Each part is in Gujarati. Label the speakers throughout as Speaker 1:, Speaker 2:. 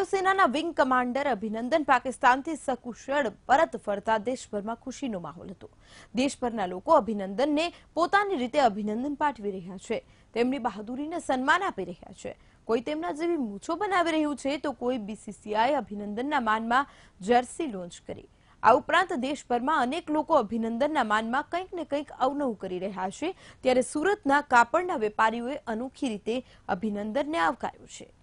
Speaker 1: વાયુસેનાના વિંગ કમાન્ડર અભિનંદન પાકિસ્તાનથી સકુશળ પરત ફરતા દેશભરમાં ખુશીનો માહોલ હતો. દેશભરના લોકો અભિનંદનને પોતાની રીતે અભિનંદન પાઠવી રહ્યા છે. તેમની બહાદુરીને સન્માન આપી રહ્યા છે. કોઈ તેમના જેવી મૂછો બનાવી રહ્યું છે તો કોઈ બીસીસીઆઈ અભિનંદનના માનમાં જર્સી લોન્ચ કરી. આ ઉપરાંત દેશભરમાં અનેક લોકો અભિનંદનના માનમાં કંઈક ને કંઈક અવનવું કરી રહ્યા છે. ત્યારે સુરતના કાપડના વેપારીઓએ અનોખી રીતે અભિનંદનને આવકાર્યું છે.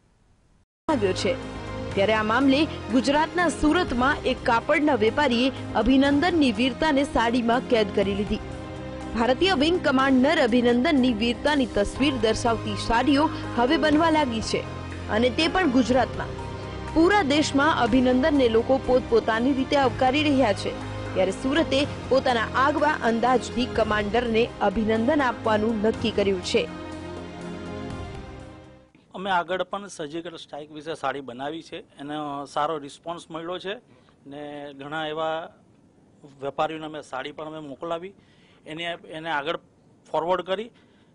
Speaker 1: ત્યારે આ મામલે ગુજરાતના સુરતમાં એક કાપડના વેપારીએ અભિનંદનની વીરતાને સાડીમાં કેદ કરી લીધી. ભારતીય વિંગ કમાન્ડર અભિનંદનની વીરતાની તસવીર દર્શાવતી સાડીઓ હવે બનવા લાગી છે અને તે પણ ગુજરાતમાં. પૂરા દેશમાં અભિનંદનને લોકો પોતપોતાની રીતે આવકારી રહ્યા છે. ત્યારે સુરતે પોતાના આગવા અંદાજથી કમાન્ડરને અભિનંદન આપવાનું નક્કી કર્યું છે.
Speaker 2: અમે આગળ પણ સર્જિકલ સ્ટ્રાઇક વિશે સાડી બનાવી છે. એનો સારો રિસ્પોન્સ મળ્યો છે ને ઘણા એવા વેપારીઓને અમે સાડી પણ અમે મોકલાવી. એને એને આગળ ફોરવર્ડ કરી.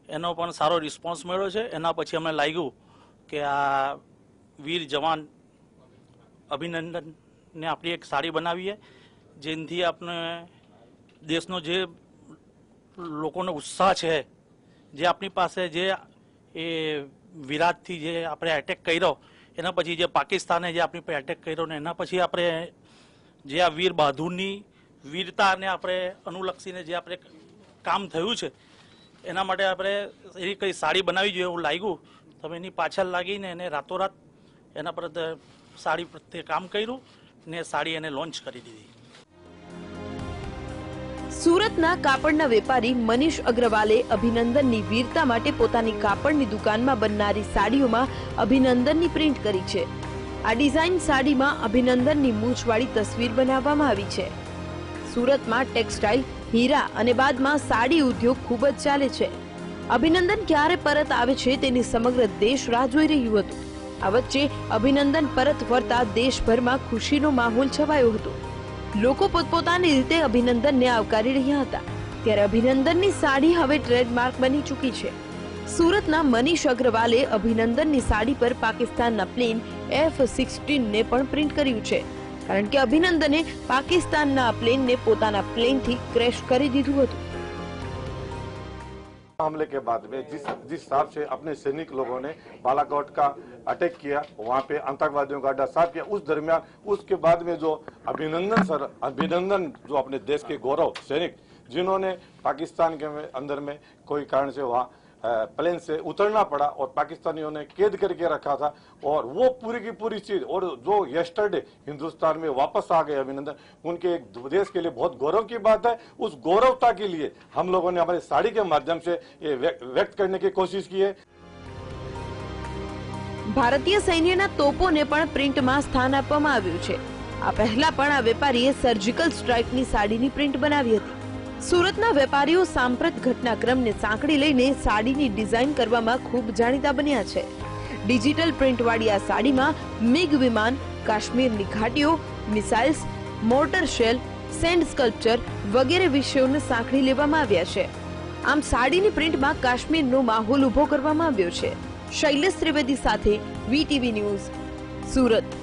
Speaker 2: એનો પણ સારો રિસ્પોન્સ મળ્યો છે. એના પછી અમને લાગ્યું કે આ વીર જવાન અભિનંદનને આપણી એક સાડી બનાવીએ, જેનાથી આપણે દેશનો જે લોકોનો ઉત્સાહ છે, જે આપણી પાસે જે એ વિરાટથી જે આપણે એટેક કર્યો, એના પછી જે પાકિસ્તાને જે આપણી પર એટેક કર્યો ને એના પછી આપણે જે આ વીર બહાદુરની વીરતાને આપણે અનુલક્ષીને જે આપણે કામ થયું છે, એના માટે આપણે એવી કઈ સાડી બનાવી જોઈએ એવું લાગ્યું. તમે એની પાછળ લાગીને એને રાતોરાત એના પર સાડી પ્રત્યે કામ કર્યું ને સાડી એને લોન્ચ કરી દીધી.
Speaker 1: સુરતના કાપડના વેપારી મનીષ અગ્રવાલે અભિનંદનની વીરતા માટે પોતાની કાપડની દુકાનમાં બનનારી સાડીઓમાં અભિનંદનની પ્રિન્ટ કરી છે. આ ડિઝાઇન સાડીમાં અભિનંદનની મૂછવાળી તસવીર બનાવવામાં આવી છે. સુરતમાં ટેક્સટાઇલ, હીરા અને બાદમાં સાડી ઉદ્યોગ ખૂબ જ ચાલે છે. અભિનંદન ક્યારે પરત આવે છે તેની સમગ્ર દેશ રાહ જોઈ રહ્યું હતું. આ વચ્ચે અભિનંદન પરત ફરતા દેશભરમાં ખુશીનો માહોલ છવાયો હતો. લોકો પોતપોતાની રીતે અભિનંદનને આવકારી રહ્યા હતા. ત્યારે અભિનંદનની સાડી હવે ટ્રેડમાર્ક બની ચૂકી છે. સુરતના મનીષ અગ્રવાલે અભિનંદનની સાડી પર પાકિસ્તાનના પ્લેન એફ સિક્સટીનને પણ પ્રિન્ટ કર્યું છે. કારણ કે અભિનંદને પાકિસ્તાનના પ્લેનને પોતાના પ્લેનથી ક્રેશ કરી દીધું હતું.
Speaker 3: हमले के बाद में जिस जिस हिसाब से अपने सैनिक लोगों ने बालाकोट का अटैक किया, वहाँ पे आतंकवादियों का अड्डा साफ़ किया। उस दरमियान, उसके बाद में जो अभिनंदन सर, अभिनंदन जो अपने देश के गौरव सैनिक, जिन्होंने पाकिस्तान के अंदर में कोई कारण से वहाँ प्लेन से उतरना पड़ा और पाकिस्तानियों ने कैद करके रखा था और वो पूरी की पूरी चीज और जो यस्टरडे हिंदुस्तान में वापस आ गए अभिनंदन उनके एक देश के लिए बहुत गौरव की बात है उस गौरवता के लिए हम लोगों ने हमारी साड़ी के माध्यम से ये व्य- व्यक्त करने की कोशिश की है
Speaker 1: ભારતીય સૈન્યના તોપોને પણ પ્રિન્ટમાં સ્થાન આપવામાં આવ્યું છે આ પહેલા પણ આ વેપારીએ સર્જિકલ સ્ટ્રાઇકની સાડીની પ્રિન્ટ બનાવી હતી સુરતના વેપારીઓ સાંપ્રત ઘટનાક્રમને સાંકળી લઈને સાડીની ડિઝાઇન કરવામાં ખૂબ જાણીતા બન્યા છે. ડિજિટલ પ્રિન્ટવાળી આ સાડીમાં મિગ વિમાન, કાશ્મીરની ઘાટીઓ, missiles mortar shell, sand sculpture વગેરે વિષયોને સાંકળી લેવામાં આવ્યા છે. આમ સાડીની પ્રિન્ટમાં કાશ્મીરનો માહોલ ઊભો કરવામાં આવ્યો છે. શૈલેષ ત્રિવેદી સાથે વીટીવી ન્યૂઝ, સુરત.